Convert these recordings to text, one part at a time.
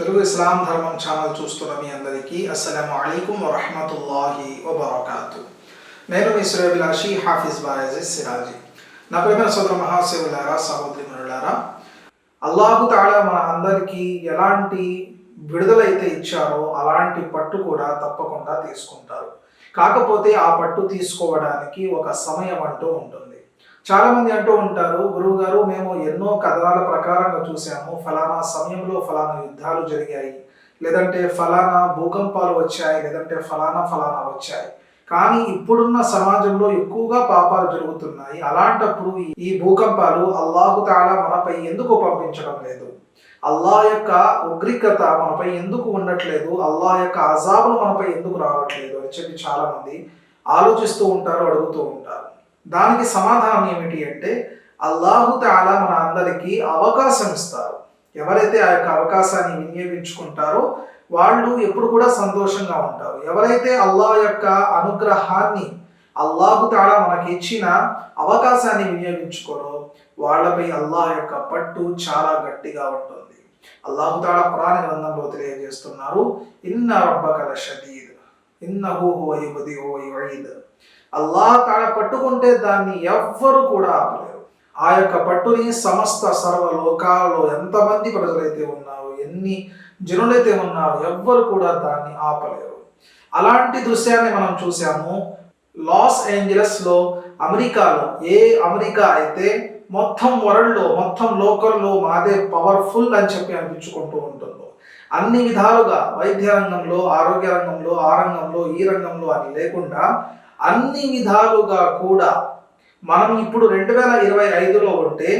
తెలుగు ఇస్లాం ధర్మం ఛానల్ చూస్తున్న మీ అందరికీ అస్సలం అయికం వరహమతుల్లాహి వబర్కాతు. నేను మీ శ్రేభిలాషి హాఫీజ్ బాయజీ సిరాజీ. నా ప్రేమ సోదర మహాశివులారా సహోదరి మనులారా అల్లాహు తాళా మన అందరికీ ఎలాంటి విడుదలైతే ఇచ్చారో అలాంటి పట్టు కూడా తప్పకుండా తీసుకుంటారు. కాకపోతే ఆ పట్టు తీసుకోవడానికి ఒక సమయం అంటూ ఉంటుంది. చాలా మంది అంటూ ఉంటారు గురువు గారు మేము ఎన్నో కథనాల ప్రకారంగా చూసాము ఫలానా సమయంలో ఫలానా యుద్ధాలు జరిగాయి. లేదంటే ఫలానా భూకంపాలు వచ్చాయి లేదంటే ఫలానా ఫలానా వచ్చాయి. కానీ ఇప్పుడున్న సమాజంలో ఎక్కువగా పాపాలు జరుగుతున్నాయి. అలాంటప్పుడు ఈ- భూకంపాలు అల్లాహు తాలా మనపై ఎందుకు పంపించడం లేదు? అల్లాహ్ యొక్క ఉగ్రికత మనపై ఎందుకు ఉండట్లేదు? అల్లాహ్ యొక్క అజాబులు మనపై ఎందుకు రావట్లేదు? అని చెప్పి చాలామంది ఆలోచిస్తూ ఉంటారు అడుగుతూ ఉంటారు. దానికి సమాధానం ఏమిటి అంటే అల్లాహు తాలా మన అందరికీ అవకాశం ఇస్తారు. ఎవరైతే ఆ యొక్క అవకాశాన్ని వినియోగించుకుంటారో వాళ్ళు ఎప్పుడు కూడా సంతోషంగా ఉంటారు. ఎవరైతే అల్లాహ్ యొక్క అనుగ్రహాన్ని అల్లాహు తాలా మనకి ఇచ్చిన అవకాశాన్ని వినియోగించుకోరో వాళ్ళపై అల్లాహ్ యొక్క పట్టు చాలా గట్టిగా ఉంటుంది. అల్లాహు తాలా పురాణ గ్రంథంలో తెలియజేస్తున్నారు ఇన్న రబ్బకల షదీద్ ఇన్నహు హువ యుబ్దిఉ ఓ యుঈద్. అలా తాళ పట్టుకుంటే దాన్ని ఎవ్వరు కూడా ఆపలేరు. ఆ యొక్క పట్టుని సమస్త సర్వ లోకాలలో ఎంతమంది ప్రజలైతే ఉన్నారు ఎన్ని జనులైతే ఉన్నారు ఎవ్వరు కూడా దాన్ని ఆపలేరు. అలాంటి దృశ్యాన్ని మనం చూసాము లాస్ ఏంజలస్లో అమెరికాలో ఏ అమెరికా అయితే మొత్తం వరల్డ్లో మొత్తం లోకల్లో మాదే పవర్ఫుల్ అని చెప్పి అనిపించుకుంటూ ఉంటుందో అన్ని విధాలుగా వైద్య రంగంలో ఆరోగ్య రంగంలో ఆ రంగంలో ఈ రంగంలో అని లేకుండా అన్ని విధాలుగా కూడా మనం ఇప్పుడు రెండు వేల ఇరవై ఐదులో ఉంటే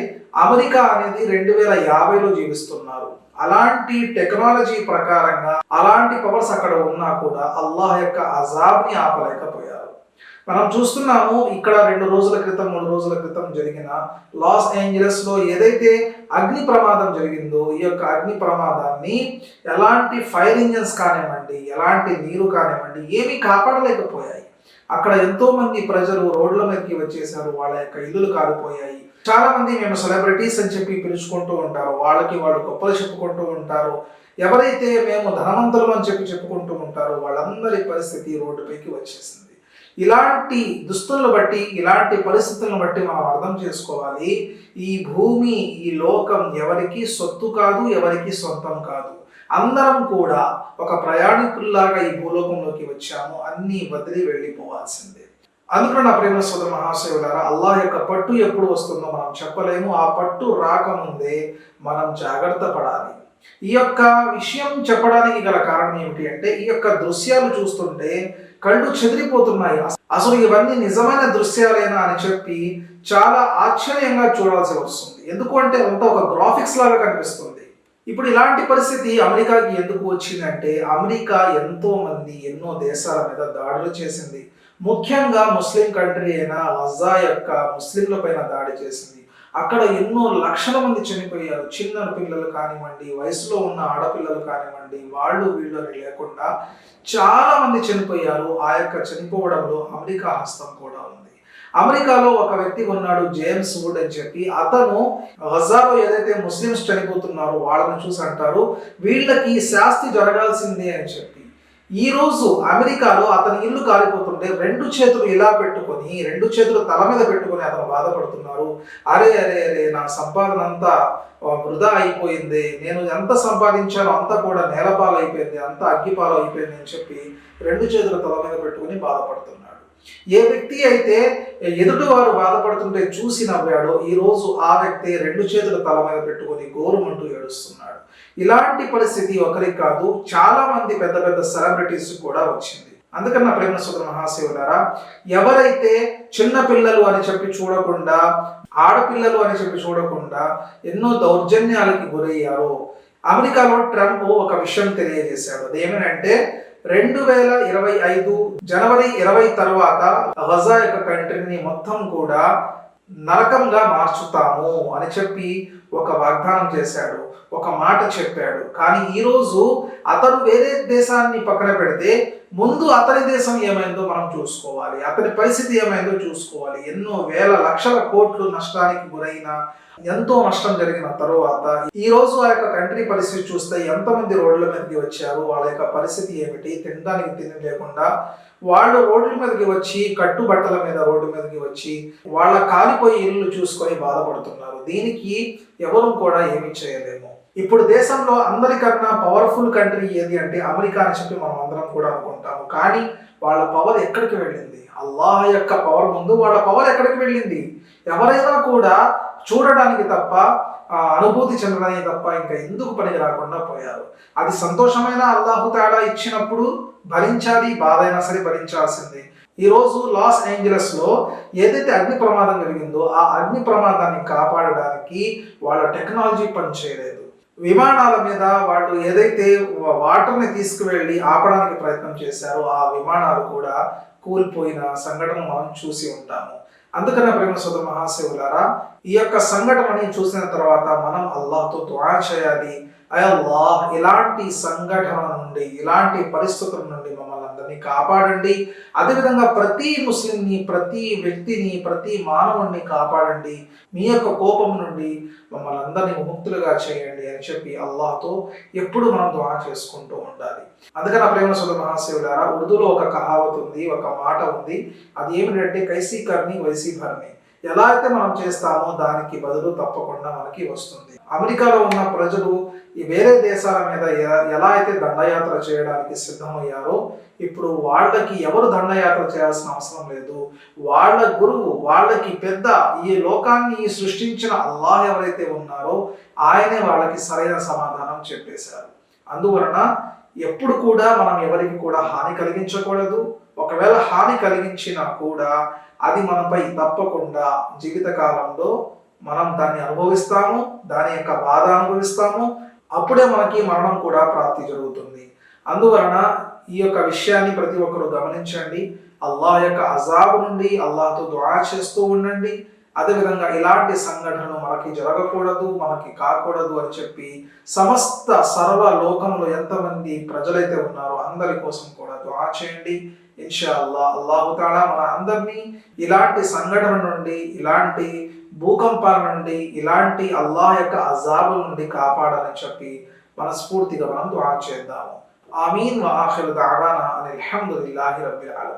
అమెరికా అనేది రెండు వేల యాభైలో జీవిస్తున్నారు. అలాంటి టెక్నాలజీ ప్రకారంగా అలాంటి పవర్స్ అక్కడ ఉన్నా కూడా అల్లాహ్ యొక్క అజాబ్ని ఆపలేకపోయారు. మనం చూస్తున్నాము ఇక్కడ రెండు రోజుల క్రితం మూడు రోజుల క్రితం జరిగిన లాస్ ఏంజలస్లో ఏదైతే అగ్ని ప్రమాదం జరిగిందో ఈ యొక్క అగ్ని ప్రమాదాన్ని ఎలాంటి ఫైర్ ఇంజన్స్ కానివ్వండి ఎలాంటి నీరు కానివ్వండి ఏమీ కాపాడలేకపోయాయి. అక్కడ ఎంతో మంది ప్రజలు రోడ్ల మీదకి వచ్చేసారు వాళ్ళ యొక్క ఇల్లులు కాలిపోయాయి. చాలా మంది మేము సెలబ్రిటీస్ అని చెప్పి పిలుచుకుంటూ ఉంటారు వాళ్ళకి వాళ్ళు గొప్పలు చెప్పుకుంటూ ఉంటారు. ఎవరైతే మేము ధనవంతులు అని చెప్పి చెప్పుకుంటూ ఉంటారో వాళ్ళందరి పరిస్థితి రోడ్డుపైకి వచ్చేసింది. ఇలాంటి దుస్తులను బట్టి ఇలాంటి పరిస్థితులను బట్టి మనం అర్థం చేసుకోవాలి ఈ భూమి ఈ లోకం ఎవరికి సొత్తు కాదు ఎవరికి సొంతం కాదు. అందరం కూడా ఒక ప్రయాణికుల్లాగా ఈ భూలోకంలోకి వచ్చాము అన్నీ వదిలి వెళ్ళిపోవాల్సిందే. అందుకని నా ప్రేమ సోదర మహాశివులారా అల్లాహ్ యొక్క పట్టు ఎప్పుడు వస్తుందో మనం చెప్పలేము ఆ పట్టు రాకముందే మనం జాగ్రత్త పడాలి. ఈ యొక్క విషయం చెప్పడానికి గల కారణం ఏమిటి అంటే ఈ యొక్క దృశ్యాలు చూస్తుంటే కళ్ళు చెదిరిపోతున్నాయి. అసలు ఇవన్నీ నిజమైన దృశ్యాలేనా అని చెప్పి చాలా ఆశ్చర్యంగా చూడాల్సి వస్తుంది. ఎందుకు అంటే అంతా ఒక గ్రాఫిక్స్ లాగా కనిపిస్తుంది. ఇప్పుడు ఇలాంటి పరిస్థితి అమెరికాకి ఎందుకు వచ్చిందంటే అమెరికా ఎంతో మంది ఎన్నో దేశాల మీద దాడులు చేసింది. ముఖ్యంగా ముస్లిం కంట్రీ అయిన వజా యొక్క ముస్లింల పైన దాడి చేసింది. అక్కడ ఎన్నో లక్షల మంది చనిపోయారు. చిన్న పిల్లలు కానివ్వండి వయసులో ఉన్న ఆడపిల్లలు కానివ్వండి వాళ్ళు వీళ్ళు లేకుండా చాలా మంది చనిపోయారు. ఆ యొక్క చనిపోవడంలో అమెరికా హస్తం కూడా ఉంది. అమెరికాలో ఒక వ్యక్తి ఉన్నాడు జేమ్స్ వుడ్ అని చెప్పి. అతను హజాలో ఏదైతే ముస్లిమ్స్ చనిపోతున్నారో వాళ్ళని చూసి అంటారు వీళ్ళకి శాస్తి జరగాల్సిందే అని చెప్పి. ఈ రోజు అమెరికాలో అతని ఇల్లు కాలిపోతుంటే రెండు చేతులు ఇలా పెట్టుకొని రెండు చేతులు తల మీద పెట్టుకొని అతను బాధపడుతున్నారు. అరే అరే అరే నా సంపాదన అంతా వృధా అయిపోయింది. నేను ఎంత సంపాదించానో అంతా కూడా నేలపాలు అయిపోయింది అంతా అగ్గిపాలు అయిపోయింది అని చెప్పి రెండు చేతుల తల మీద పెట్టుకొని బాధపడుతున్నాడు. ఏ వ్యక్తి అయితే ఎదుటివారు బాధపడుతుంటే చూసి నవ్వాడో ఈ రోజు ఆ వ్యక్తి రెండు చేతుల తల మీద పెట్టుకొని గోరుమంటూ ఏడుస్తున్నాడు. ఇలాంటి పరిస్థితి ఒకరికి కాదు చాలా మంది పెద్ద పెద్ద సెలబ్రిటీస్ కూడా వచ్చింది. అందుకని నా ప్రేమ సోదర మహాశివులారా ఎవరైతే చిన్న పిల్లలు అని చెప్పి చూడకుండా ఆడపిల్లలు అని చెప్పి చూడకుండా ఎన్నో దౌర్జన్యాలకి గురయ్యారో అమెరికాలో ట్రంప్ ఒక విషయం తెలియజేశాడు. అదేమనంటే రెండు వేల ఇరవై ఐదు జనవరి ఇరవై తర్వాత గజా యొక్క కంట్రీని మొత్తం కూడా నరకంగా మార్చుతాము అని చెప్పి ఒక వాగ్దానం చేశాడు ఒక మాట చెప్పాడు. కానీ ఈరోజు అతను వేరే దేశాన్ని పక్కన పెడితే ముందు అతని దేశం ఏమైందో మనం చూసుకోవాలి అతని పరిస్థితి ఏమైందో చూసుకోవాలి. ఎన్నో వేల లక్షల కోట్లు నష్టానికి గురైన ఎంతో నష్టం జరిగిన తర్వాత ఈ రోజు ఆ యొక్క కంట్రీ పరిస్థితి చూస్తే ఎంతమంది రోడ్ల మీదకి వచ్చారు వాళ్ళ యొక్క పరిస్థితి ఏమిటి తినడానికి తిని లేకుండా వాళ్ళు రోడ్ల మీదకి వచ్చి కట్టుబట్టల మీద రోడ్డు మీదకి వచ్చి వాళ్ళ కాలిపోయి ఇల్లు చూసుకొని బాధపడుతున్నారు. దీనికి ఎవరు కూడా ఏమి చేయలేము. ఇప్పుడు దేశంలో అందరికన్నా పవర్ఫుల్ కంట్రీ ఏది అంటే అమెరికా అని చెప్పి మనం అందరం కూడా అనుకుంటాము. కానీ వాళ్ళ పవర్ ఎక్కడికి వెళ్ళింది? అల్లాహ్ యొక్క పవర్ ముందు వాళ్ళ పవర్ ఎక్కడికి వెళ్ళింది? ఎవరైనా కూడా చూడడానికి తప్ప ఆ, అనుభూతి చెందడానికి తప్ప ఇంకా ఎందుకు పనికి రాకుండా పోయారు? అది సంతోషమైన అల్లాహు తాడా ఇచ్చినప్పుడు భరించాలి బాధ అయినా సరే భరించాల్సిందే. ఈరోజు లాస్ ఏంజలస్లో ఏదైతే అగ్ని ప్రమాదం జరిగిందో ఆ అగ్ని ప్రమాదాన్ని కాపాడడానికి వాళ్ళ టెక్నాలజీ పనిచేయలేదు. విమానాల మీద వాళ్ళు ఏదైతే వాటర్ని తీసుకువెళ్ళి ఆపడానికి ప్రయత్నం చేశారో ఆ విమానాలు కూడా కూలిపోయిన సంఘటన మనం చూసి ఉంటాము. అందుకనే ప్రేమ సుధ మహాశివులారా ఈ యొక్క సంఘటనని చూసిన తర్వాత మనం అల్లాహ్తో దుఆ చేయాలి. అయ్యా ఇలాంటి సంఘటన నుండి ఇలాంటి పరిస్థితుల నుండి మమ్మల్ని అతన్ని కాపాడండి. అదేవిధంగా ప్రతి ముస్లింని ప్రతి వ్యక్తిని ప్రతి మానవుణ్ణి కాపాడండి. మీ యొక్క కోపం నుండి మమ్మల్ని అందరినీ విముక్తులుగా చేయండి అని చెప్పి అల్లాహ్తో ఎప్పుడు మనం ద్వారా చేసుకుంటూ ఉండాలి. అందుకని ప్రేమ సుధ మహాశివులారా ఉర్దూలో ఒక కహావత్ ఉంది ఒక మాట ఉంది. అది ఏమిటంటే కైసీ కర్ణి వైసీ భర్ని ఎలా అయితే మనం చేస్తామో దానికి బదులు తప్పకుండా మనకి వస్తుంది. అమెరికాలో ఉన్న ప్రజలు ఈ వేరే దేశాల మీద ఎలా అయితే దండయాత్ర చేయడానికి సిద్ధమయ్యారో ఇప్పుడు వాళ్ళకి ఎవరు దండయాత్ర చేయాల్సిన అవసరం లేదు. వాళ్ళ గురువు వాళ్ళకి పెద్ద ఈ లోకాన్ని సృష్టించిన అల్లాహ్ ఎవరైతే ఉన్నారో ఆయనే వాళ్ళకి సరైన సమాధానం చెప్పేశారు. అందువలన ఎప్పుడు కూడా మనం ఎవరికి కూడా హాని కలిగించకూడదు. ఒకవేళ హాని కలిగించినా కూడా అది మనపై తప్పకుండా జీవితకాలంలో మనం దాన్ని అనుభవిస్తాము దాని యొక్క బాధ అనుభవిస్తాము. అప్పుడే మనకి మరణం కూడా ప్రాప్తి జరుగుతుంది. అందువలన ఈ యొక్క విషయాన్ని ప్రతి ఒక్కరు గమనించండి. అల్లాహ్ యొక్క అజాబు నుండి అల్లాహ్తో దుఆ చేస్తూ ఉండండి. అదేవిధంగా ఇలాంటి సంఘటనలు మనకి జరగకూడదు మనకి కాకూడదు అని చెప్పి సమస్త సర్వ లోకంలో ఎంతమంది ప్రజలైతే ఉన్నారో అందరి కోసం కూడా దుఆ చేయండి. ఇన్షా అల్లా అల్లాహు మన అందరినీ ఇలాంటి సంఘటన నుండి ఇలాంటి భూకంపాల నుండి ఇలాంటి అల్లాహ్ యొక్క అజాబుల నుండి కాపాడాలని చెప్పి మనస్ఫూర్తిగా మనం దుఆ చేద్దాము. ఆమీన్. వా దావానా దఅవానా అనిల్ హమ్దులిల్లాహి రబ్బిల్ ఆలమీన్.